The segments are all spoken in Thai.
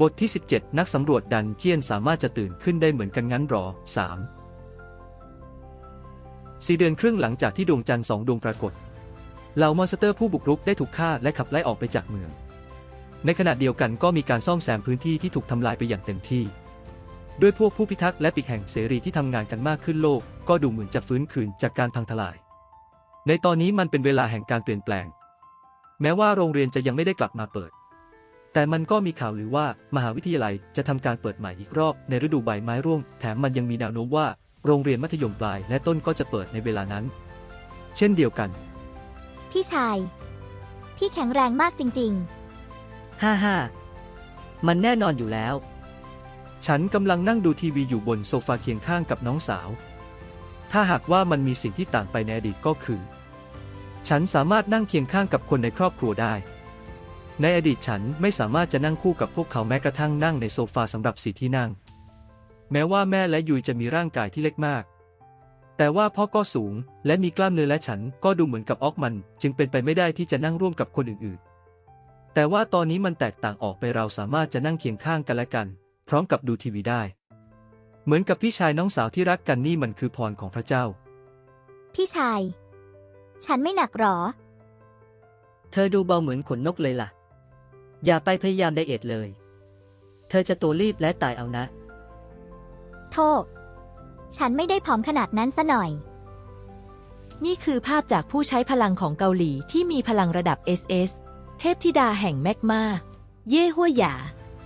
บทที่ 17 นักสำรวจดันเจียนสามารถจะตื่นขึ้นได้เหมือนกันงั้นหรอ 3. สี่เดือนครึ่งหลังจากที่ดวงจันทร์สองดวงปรากฏ เหล่ามอนสเตอร์ผู้บุกรุกได้ถูกฆ่าและขับไล่ออกไปจากเมือง ในขณะเดียวกันก็มีการซ่อมแซมพื้นที่ที่ถูกทำลายไปอย่างเต็มที่ ด้วยพวกผู้พิทักษ์และปีกแห่งเสรีที่ทำงานกันมากขึ้นโลก ก็ดูเหมือนจะฟื้นคืนจากการพังทลาย ในตอนนี้มันเป็นเวลาแห่งการเปลี่ยนแปลง แม้ว่าโรงเรียนจะยังไม่ได้กลับมาเปิด แต่มันก็มีข่าวหรือว่ามหาวิทยาลัยจะทำการเปิดใหม่อีกรอบในฤดูใบไม้ร่วง แถมมันยังมีแนวโน้มว่า โรงเรียนมัธยมปลายและต้นก็จะเปิดในเวลานั้น เช่นเดียวกัน พี่ชาย พี่แข็งแรงมากจริงฮ่าฮ่ามันแน่นอนอยู่แล้ว ฉันกำลังนั่งดูทีวีอยู่บนโซฟาเคียงข้างกับน้องสาว ถ้าหากว่ามันมีสิ่งที่ต่างไปในอดีตก็คือ ฉันสามารถนั่งเคียงข้างกับคนในครอบครัวได้ ในอดีตฉันไม่สามารถจะนั่งคู่กับพวกเขาแม้กระทั่งนั่งในโซฟาสำหรับสี่ที่นั่ง แม้ว่าแม่และยุยจะมีร่างกายที่เล็กมาก แต่ว่าพ่อก็สูง และมีกล้ามเนื้อและฉันก็ดูเหมือนกับออกมัน จึงเป็นไปไม่ได้ที่จะนั่งร่วมกับคนอื่นๆ แต่ว่าตอนนี้มันแตกต่างออกไปเราสามารถจะนั่งเคียงข้างกันและกัน พร้อมกับดูทีวีได้ เหมือนกับพี่ชายน้องสาวที่รักกันนี่มันคือพรของพระเจ้าๆพี่ชาย ฉันไม่หนักหรอ เธอดูเบาเหมือนขนนกเลยล่ะ อย่าไปพยายามไดเอทเลย เธอจะตัวรีบและตายเอานะ โทษ ฉันไม่ได้ผอมขนาดนั้นซะหน่อย นี่คือภาพจากผู้ใช้พลังของเกาหลีที่มีพลังระดับ SS เทพธิดาแห่งแมกมา เย่หัวหยา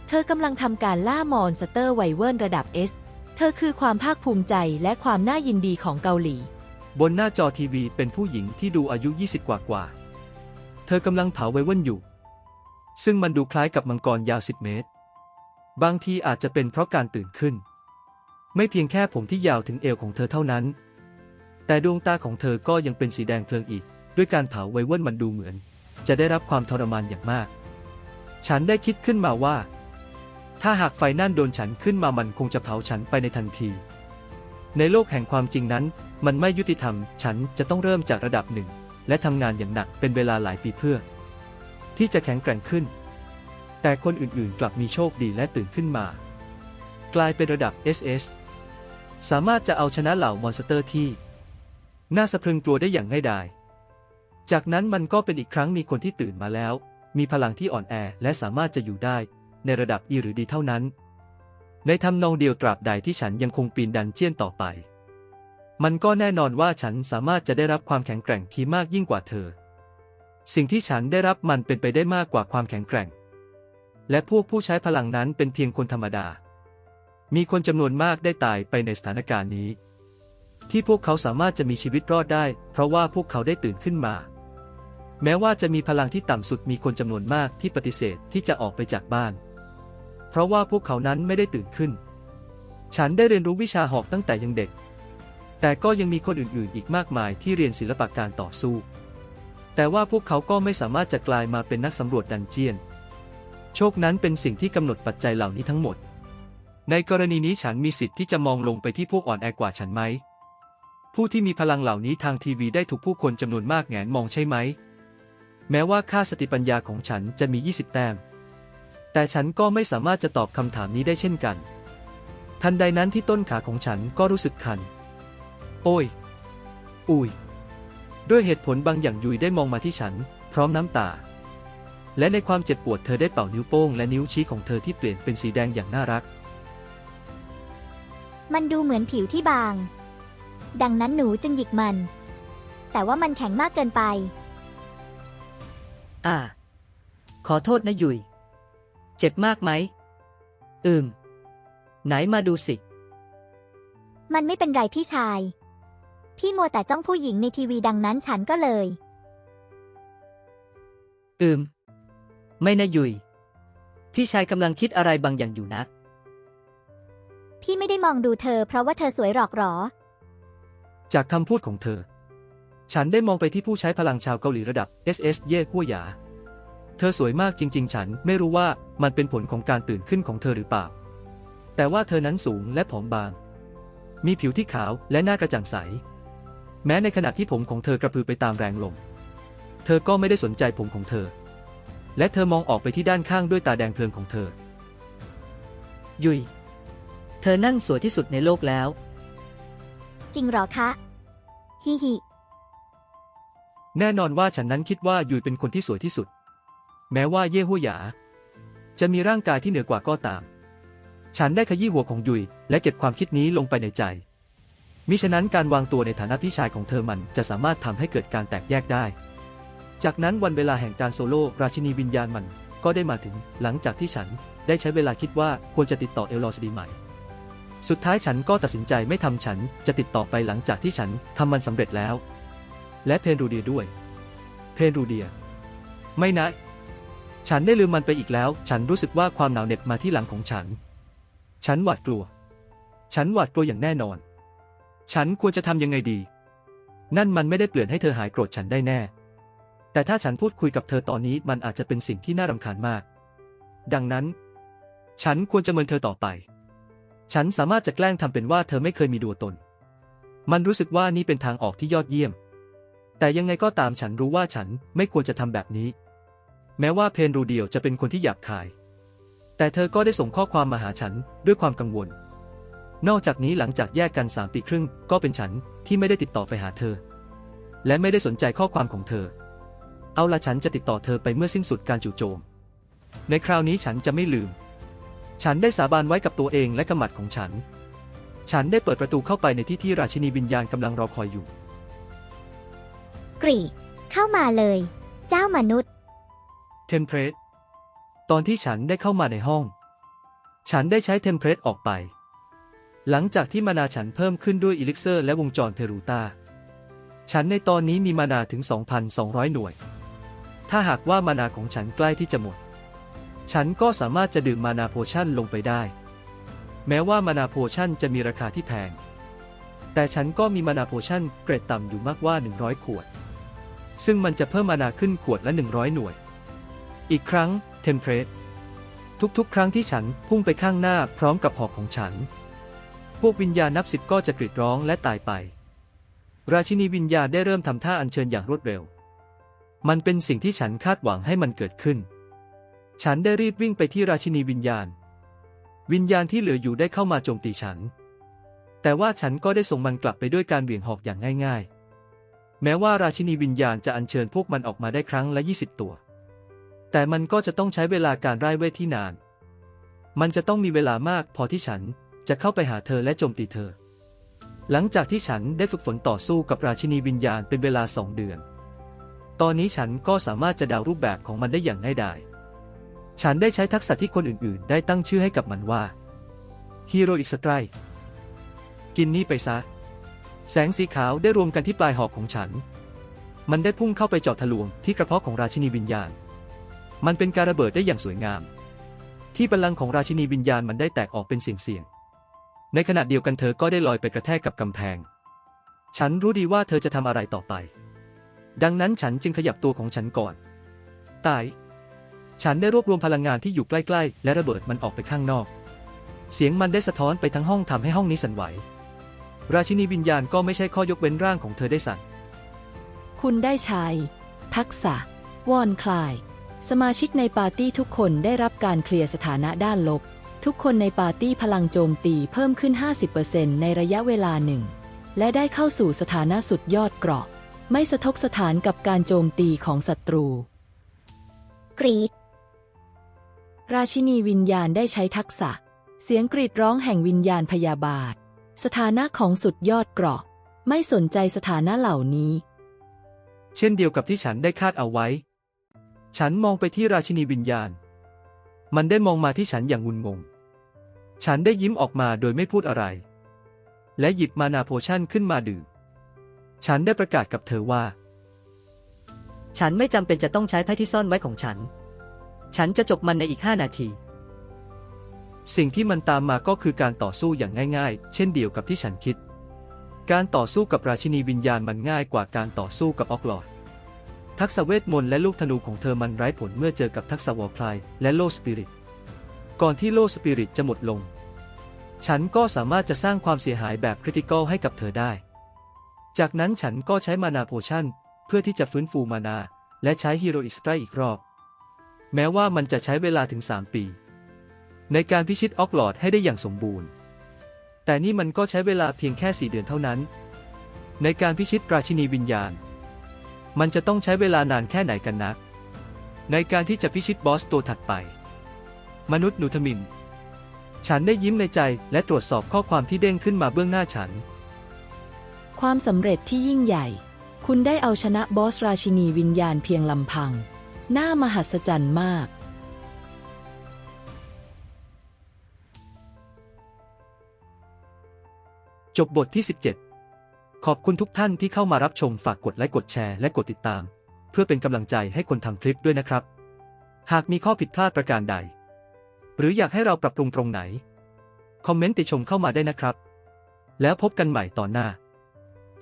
เธอกำลังทำการล่ามอนสเตอร์ไวเวิร์นระดับ S เธอคือความภาคภูมิใจและความน่ายินดีของเกาหลี บนหน้าจอทีวีเป็นผู้หญิงที่ดูอายุ 20 กว่ากว่า เธอกำลังเผาไวเวิลอยู่ ซึ่งมันดูคล้ายกับมังกรยาว 10 เมตร บางทีอาจจะเป็นเพราะการตื่นขึ้น ไม่เพียงแค่ผมที่ยาวถึงเอวของเธอเท่านั้น แต่ดวงตาของเธอก็ยังเป็นสีแดงเพลิงอีก ด้วยการเผาไวเวิลมันดูเหมือน จะได้รับความทรมานอย่างมาก ฉันได้คิดขึ้นมาว่า ถ้าหากไฟนั่นโดนฉันขึ้นมามันคงจะเผาฉันไปในทันที ในโลกแห่งความจริงนั้น มันไม่ยุติธรรม ฉันจะต้องเริ่มจากระดับหนึ่งและทำงานอย่างหนักเป็นเวลาหลายปีเพื่อ ที่จะแข็งแกร่งขึ้น แต่คนอื่นๆ กลับมีโชคดีและตื่นขึ้นมา กลายเป็นระดับ SS สามารถจะเอาชนะเหล่ามอนสเตอร์ที่ น่าสะพรึงกลัวได้อย่างง่ายดาย จากนั้นมันก็เป็นอีกครั้งมีคนที่ตื่นมาแล้ว มีพลังที่อ่อนแอและสามารถจะอยู่ได้ในระดับ E หรือดีเท่านั้น ในทำนองเดียวตราบใดที่ฉันยังคงปีนดันเจียนต่อไป มันก็แน่นอนว่าฉันสามารถจะได้รับความแข็งแกร่งที่มากยิ่งกว่าเธอ สิ่งที่ฉันได้รับมันเป็นไปได้มากกว่าความแข็งแกร่ง และพวกผู้ใช้พลังนั้นเป็นเพียงคนธรรมดา มีคนจำนวนมากได้ตายไปในสถานการณ์นี้ ที่พวกเขาสามารถจะมีชีวิตรอดได้ เพราะว่าพวกเขาได้ตื่นขึ้นมา แม้ว่าจะมีพลังที่ต่ำสุดมีคนจำนวนมากที่ปฏิเสธที่จะออกไปจากบ้าน เพราะว่าพวกเขานั้นไม่ได้ตื่นขึ้น ฉันได้เรียนรู้วิชาหอกตั้งแต่ยังเด็ก แต่ก็ยังมีคนอื่นๆ อีกมากมายที่เรียนศิลปะการต่อสู้ แต่ว่าพวกเขาก็ไม่สามารถจะกลายมาเป็นนักสำรวจดันเจียน โชคนั้นเป็นสิ่งที่กำหนดปัจจัยเหล่านี้ทั้งหมด ในกรณีนี้ฉันมีสิทธิ์ที่จะมองลงไปที่พวกอ่อนแอกว่าฉันไหม ผู้ที่มีพลังเหล่านี้ทางทีวีได้ถูกผู้คนจำนวนมากแงนมองใช่ไหม แม้ว่าค่าสติปัญญาของฉันจะมี 20 แต้ม แต่ฉันก็ไม่สามารถจะตอบคำถามนี้ได้เช่นกัน ทันใดนั้นที่ต้นขาของฉันก็รู้สึกคัน โอ้ย อุ้ย ด้วยเหตุผลบางอย่างยุยได้มองมาที่ฉัน พร้อมน้ำตา และในความเจ็บปวดเธอได้เป่านิ้วโป้งและนิ้วชี้ของเธอที่เปลี่ยนเป็นสีแดงอย่างน่ารัก มันดูเหมือนผิวที่บาง ดังนั้นหนูจึงหยิกมัน แต่ว่ามันแข็งมากเกินไป อ่า ขอโทษนะยุย เจ็บมากไหม อืม ไหนมาดูสิ มันไม่เป็นไรพี่ชาย พี่มัวแต่จ้องผู้หญิงในทีวีดังนั้นฉันก็เลย อืม ไม่นะยุย พี่ชายกำลังคิดอะไรบางอย่างอยู่นะ พี่ไม่ได้มองดูเธอ เพราะว่าเธอสวยหรอกหรอ จากคำพูดของเธอ ฉันได้มองไปที่ผู้ใช้พลังชาวเกาหลีระดับ SS เย่หัวหยา เธอสวยมากจริง ๆ ฉันไม่รู้ว่ามันเป็นผลของการตื่นขึ้นของเธอหรือเปล่า แต่ว่าเธอนั้นสูงและผอมบาง มีผิวที่ขาวและหน้ากระจ่างใส แม้ในขณะที่ผมของเธอกระพือไปตามแรงลม เธอก็ไม่ได้สนใจผมของเธอ และเธอมองออกไปที่ด้านข้างด้วยตาแดงเพลิงของเธอ ยุย เธอนั่นสวยที่สุดในโลกแล้ว จริงเหรอคะฮิฮิแน่นอนว่าฉันนั้นคิดว่ายุยเป็นคนที่สวยที่สุด แม้ว่าเย่หัวหยา จะมีร่างกายที่เหนือกว่าก็ตาม ฉันได้ขยี้หัวของยุยและเก็บความคิดนี้ลงไปในใจ มิฉะนั้นการวางตัวในฐานะพี่ชายของเธอมันจะสามารถทำให้เกิดการแตกแยกได้ จากนั้นวันเวลาแห่งการโซโล่ราชินีวิญญาณมันก็ได้มาถึงหลังจากที่ฉันได้ใช้เวลาคิดว่าควรจะติดต่อเอลลอสดีใหม่ สุดท้ายฉันก็ตัดสินใจไม่ทำฉันจะติดต่อไปหลังจากที่ฉันทำมันสำเร็จแล้ว และเพนรูเดียด้วยเพนรูเดีย ไม่นะ ฉันได้ลืมมันไปอีกแล้ว ฉันรู้สึกว่าความหนาวเหน็บมาที่หลังของฉัน ฉันหวาดกลัว ฉันหวาดกลัวอย่างแน่นอน ฉันควรจะทำยังไงดี นั่นมันไม่ได้เปลี่ยนให้เธอหายโกรธฉันได้แน่ แต่ถ้าฉันพูดคุยกับเธอตอนนี้มันอาจจะเป็นสิ่งที่น่ารำคาญมาก ดังนั้น ฉันควรจะเมินเธอต่อไป ฉันสามารถจะแกล้งทำเป็นว่าเธอไม่เคยมีตัวตน มันรู้สึกว่านี่เป็นทางออกที่ยอดเยี่ยม แต่ยังไงก็ตามฉันรู้ว่าฉันไม่ควรจะทำแบบนี้ แม้ว่าเพนรูเดียวจะเป็นคนที่หยาบคาย แต่เธอก็ได้ส่งข้อความมาหาฉันด้วยความกังวล นอกจากนี้หลังจากแยกกันสามปีครึ่ง ก็เป็นฉันที่ไม่ได้ติดต่อไปหาเธอ และไม่ได้สนใจข้อความของเธอ เอาละฉันจะติดต่อเธอไปเมื่อสิ้นสุดการจู่โจม ในคราวนี้ฉันจะไม่ลืม ฉันได้สาบานไว้กับตัวเองและกำหมัดของฉัน ฉันได้เปิดประตูเข้าไปในที่ที่ราชินีวิญญาณกำลังรอคอยอยู่ กรีดเข้ามาเลย เจ้ามนุษย์ เทมเพลตตอนที่ฉันได้เข้ามาในห้อง ฉันได้ใช้เทมเพลตออกไป หลังจากที่มานาฉันเพิ่มขึ้นด้วยอิลิกเซอร์และวงจรเพรูตา ฉันในตอนนี้มีมานาถึง 2,200 หน่วย ถ้าหากว่ามานาของฉันใกล้ที่จะหมด ฉันก็สามารถจะดื่มมานาโพชั่นลงไปได้ แม้ว่ามานาโพชั่นจะมีราคาที่แพง แต่ฉันก็มีมานาโพชั่นเกรดต่ำอยู่มากว่า 100 ขวด ซึ่งมันจะเพิ่มมานาขึ้นขวดละ 100 หน่วย อีกครั้งเทมเพลตทุกๆ ครั้งที่ฉันพุ่งไปข้างหน้าพร้อมกับหอกของฉัน พวกวิญญาณนับสิบก็จะกรีดร้องและตายไป ราชินีวิญญาณได้เริ่มทำท่าอัญเชิญอย่างรวดเร็ว มันเป็นสิ่งที่ฉันคาดหวังให้มันเกิดขึ้น ฉันได้รีบวิ่งไปที่ราชินีวิญญาณ วิญญาณที่เหลืออยู่ได้เข้ามาโจมตีฉัน แต่ว่าฉันก็ได้ส่งมันกลับไปด้วยการเหวี่ยงหอกอย่างง่าย ๆ แม้ว่าราชินีวิญญาณจะอัญเชิญพวกมันออกมาได้ครั้งละ 20 ตัว แต่มันก็จะต้องใช้เวลาการไร้เวทที่นาน มันจะต้องมีเวลามากพอที่ฉัน จะเข้าไปหาเธอและโจมตีเธอ หลังจากที่ฉันได้ฝึกฝนต่อสู้กับราชินีวิญญาณเป็นเวลาสองเดือน ตอนนี้ฉันก็สามารถจะเดารูปแบบของมันได้อย่างง่ายดาย ฉันได้ใช้ทักษะที่คนอื่นๆ ได้ตั้งชื่อให้กับมันว่า Heroic Strike กินนี่ไปซะ แสงสีขาวได้รวมกันที่ปลายหอกของฉัน มันได้พุ่งเข้าไปเจาะทะลวงที่กระเพาะของราชินีวิญญาณ มันเป็นการระเบิดได้อย่างสวยงาม ที่บัลลังก์ของราชินีวิญญาณมันได้แตกออกเป็นเสียงๆ ในขณะเดียวกันเธอก็ได้ลอยไปกระแทกกับกำแพง ฉันรู้ดีว่าเธอจะทำอะไรต่อไป ดังนั้นฉันจึงขยับตัวของฉันก่อน ตาย ฉันได้รวบรวมพลังงานที่อยู่ใกล้ ๆ และระเบิดมันออกไปข้างนอก เสียงมันได้สะท้อนไปทั้งห้องทำให้ห้องนี้สั่นไหว ราชินีวิญญาณก็ไม่ใช่ข้อยกเว้นร่างของเธอได้สั่น คุณได้ใช้ทักษะ วอนคลาย สมาชิกในปาร์ตี้ทุกคนได้รับการเคลียร์สถานะด้านลบ ทุกคนในปาร์ตี้พลังโจมตีเพิ่มขึ้น 50%ในระยะเวลาหนึ่ง และได้เข้าสู่สถานะสุดยอดเกราะ ไม่สะทกสถานกับการโจมตีของศัตรู กรีด ราชินีวิญญาณได้ใช้ทักษะ เสียงกรีดร้องแห่งวิญญาณพยาบาท สถานะของสุดยอดเกราะ ไม่สนใจสถานะเหล่านี้ เช่นเดียวกับที่ฉันได้คาดเอาไว้ ฉันมองไปที่ราชินีวิญญาณ มันได้มองมาที่ฉันอย่างงุนงง ฉันได้ยิ้มออกมาโดยไม่พูดอะไร และหยิบมานาโพชั่นขึ้นมาดื่ม ฉันได้ประกาศกับเธอว่า ฉันไม่จำเป็นจะต้องใช้ไพ่ที่ซ่อนไว้ของฉัน ฉันจะจบมันในอีกห้านาที สิ่งที่มันตามมาก็คือการต่อสู้อย่างง่าย ๆ เช่นเดียวกับที่ฉันคิด การต่อสู้กับราชินีวิญญาณมันง่ายกว่าการต่อสู้กับออกลอดทักษะเวทมนต์และลูกธนูของเธอมันไร้ผลเมื่อเจอกับทักษะวอลคลายและโลสปิริต ก่อนที่โลสปิริตจะหมดลง ฉันก็สามารถจะสร้างความเสียหายแบบคริติคอลให้กับเธอได้ จากนั้นฉันก็ใช้มานาโพชั่น เพื่อที่จะฟื้นฟูมานา และใช้ฮีโร่อิสไตรอีกรอบ แม้ว่ามันจะใช้เวลาถึง 3 ปี ในการพิชิตออกลอดให้ได้อย่างสมบูรณ์ แต่นี่มันก็ใช้เวลาเพียงแค่สี่เดือนเท่านั้น ในการพิชิตราชินีวิญญาณ มันจะต้องใช้เวลานานแค่ไหนกันนะในการที่จะพิชิตบอสตัวถัดไป มนุษย์นูทมิน ฉันได้ยิ้มในใจและตรวจสอบข้อความที่เด้งขึ้นมาเบื้องหน้าฉัน ความสำเร็จที่ยิ่งใหญ่ คุณได้เอาชนะบอสราชินีวิญญาณเพียงลำพัง น่ามหัศจรรย์มาก จบบทที่ 17 ขอบคุณทุกท่านที่เข้ามารับชมฝากกดไลค์กดแชร์และกดติดตาม เพื่อเป็นกำลังใจให้คนทำคลิปด้วยนะครับ หากมีข้อผิดพลาดประการใด หรืออยากให้เราปรับปรุงตรงไหน คอมเมนต์ติชมเข้ามาได้นะครับ แล้วพบกันใหม่ตอนหน้า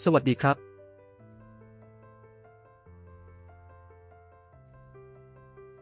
สวัสดีครับ